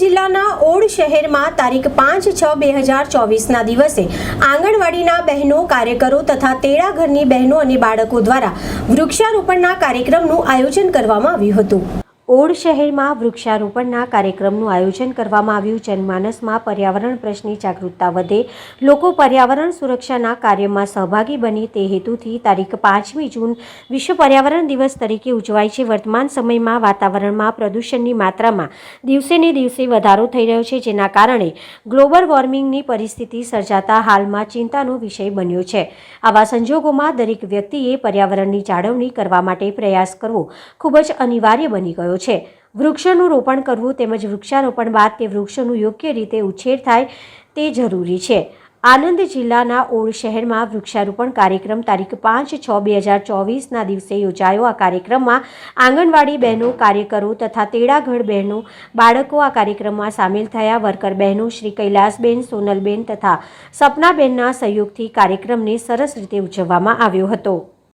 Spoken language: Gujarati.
જિલ્લાના ઓડ શહેરમાં તારીખ પાંચ છ બે હજાર ચોવીસના દિવસે આંગણવાડીના બહેનો, કાર્યકરો તથા તેડા ઘરની બહેનો અને બાળકો દ્વારા વૃક્ષારોપણના કાર્યક્રમનું આયોજન કરવામાં આવ્યું હતું. ઓડ શહેરમાં વૃક્ષારોપણના કાર્યક્રમનું આયોજન કરવામાં આવ્યું. જનમાનસમાં પર્યાવરણ પ્રશ્ને જાગૃતતા વધે. લોકો પર્યાવરણ સુરક્ષાના કાર્યમાં સહભાગી બને તે હેતુથી તારીખ પાંચમી જૂન વિશ્વ પર્યાવરણ દિવસ તરીકે ઉજવાય છે. વર્તમાન સમયમાં વાતાવરણમાં પ્રદૂષણની માત્રામાં દિવસે ને દિવસે વધારો થઈ રહ્યો છે, જેના કારણે ગ્લોબલ વોર્મિંગની પરિસ્થિતિ સર્જાતા હાલમાં ચિંતાનો વિષય બન્યો છે. આવા સંજોગોમાં દરેક વ્યક્તિએ પર્યાવરણની જાળવણી કરવા માટે પ્રયાસ કરવો ખૂબ જ અનિવાર્ય બની ગયો છે. વૃક્ષોનું રોપણ કરવું તેમજ વૃક્ષારોપણ બાદ તે વૃક્ષોનું યોગ્ય રીતે ઉછેર થાય તે જરૂરી છે. આનંદ જિલ્લાના ઓળ શહેરમાં વૃક્ષારોપણ કાર્યક્રમ તારીખ પાંચ છ બે હજાર ચોવીસના દિવસે યોજાયો. આ કાર્યક્રમમાં આંગણવાડી બહેનો, કાર્યકરો તથા તેડાગઢ બહેનો, બાળકો આ કાર્યક્રમમાં સામેલ થયા. વર્કર બહેનો શ્રી કૈલાસબેન, સોનલબેન તથા સપનાબેનના સહયોગથી કાર્યક્રમને સરસ રીતે ઉજવવામાં આવ્યો હતો.